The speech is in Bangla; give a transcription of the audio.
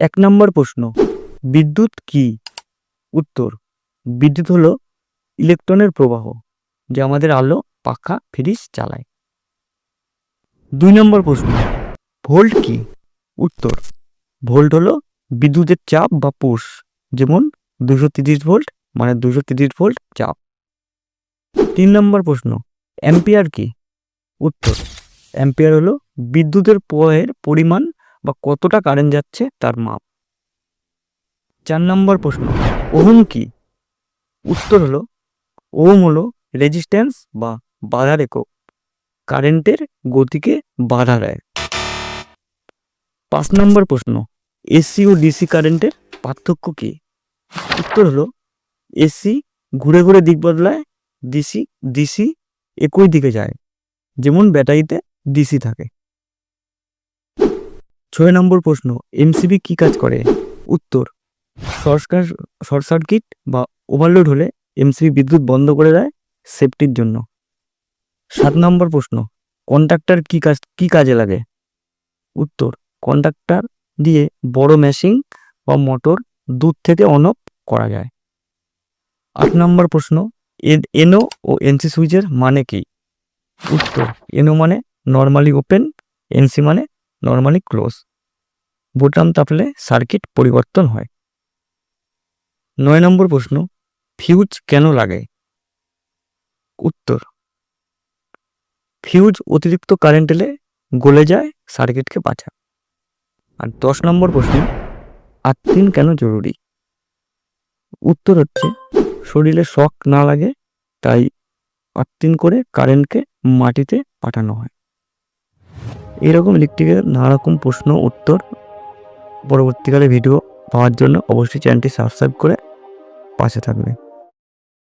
এক নম্বর প্রশ্ন, বিদ্যুৎ কি? উত্তর, বিদ্যুৎ হলো ইলেকট্রনের প্রবাহ, যা আমাদের আলো, পাখা, ফ্রিজ চালায়। দুই নম্বর প্রশ্ন, ভোল্ট কি? উত্তর, ভোল্ট হলো বিদ্যুতের চাপ বা পোষ যেমন দুশো তিরিশ ভোল্ট মানে দুশো তিরিশ ভোল্ট চাপ। তিন নম্বর প্রশ্ন, অ্যাম্পিয়ার কি? উত্তর, অ্যাম্পিয়ার হলো বিদ্যুতের প্রবাহের পরিমাণ বা কতটা কারেন্ট যাচ্ছে তার মাপ। চার নম্বর প্রশ্ন, ওহম কি? উত্তর হলো, ওহম হলো রেজিস্ট্যান্স বা বাধার একক। কারেন্টের গতিকে বাধা দেয়। পাঁচ নম্বর প্রশ্ন এসি ও ডিসি কারেন্টের পার্থক্য কি? উত্তর হলো এসি ঘুরে ঘুরে দিক বদলায় ডিসি ডিসি একই দিকে যায়। যেমন ব্যাটারিতে ডিসি থাকে। ছয় নম্বর প্রশ্ন এমসিবি কি কাজ করে? উত্তর, শর্ট শর্ট সার্কিট বা ওভারলোড হলে এমসিবি বিদ্যুৎ বন্ধ করে দেয় সেফটির জন্য। সাত নম্বর প্রশ্ন কন্ডাক্টর কি কাজ, কি কাজে লাগে? উত্তর কন্ডাক্টর দিয়ে বড় মেশিন বা মোটর দূর থেকে অন অফ করা যায়। আট নম্বর প্রশ্ন এনও ও এনসি সুইচের মানে কি? উত্তর এনও মানে নর্মালি ওপেন এনসি মানে নর্মালি ক্লোজ বোতাম তাপলে সার্কিট পরিবর্তন হয়। নয় নম্বর প্রশ্ন, ফিউজ কেন লাগে? উত্তর, ফিউজ অতিরিক্ত কারেন্ট এলে গলে যায় সার্কিটকে বাঁচা। আর দশ নম্বর প্রশ্ন আর্থিন কেন জরুরি? উত্তর হচ্ছে, শরীরে শখ না লাগে, তাই আর্থিন করে কারেন্টকে মাটিতে পাঠানো হয়। এরকম ইলেকট্রিকের নানা রকম প্রশ্ন, উত্তর পরবর্তীকালে ভিডিও পাওয়ার জন্য অবশ্যই চ্যানেলটি সাবস্ক্রাইব করে পাশে থাকবে।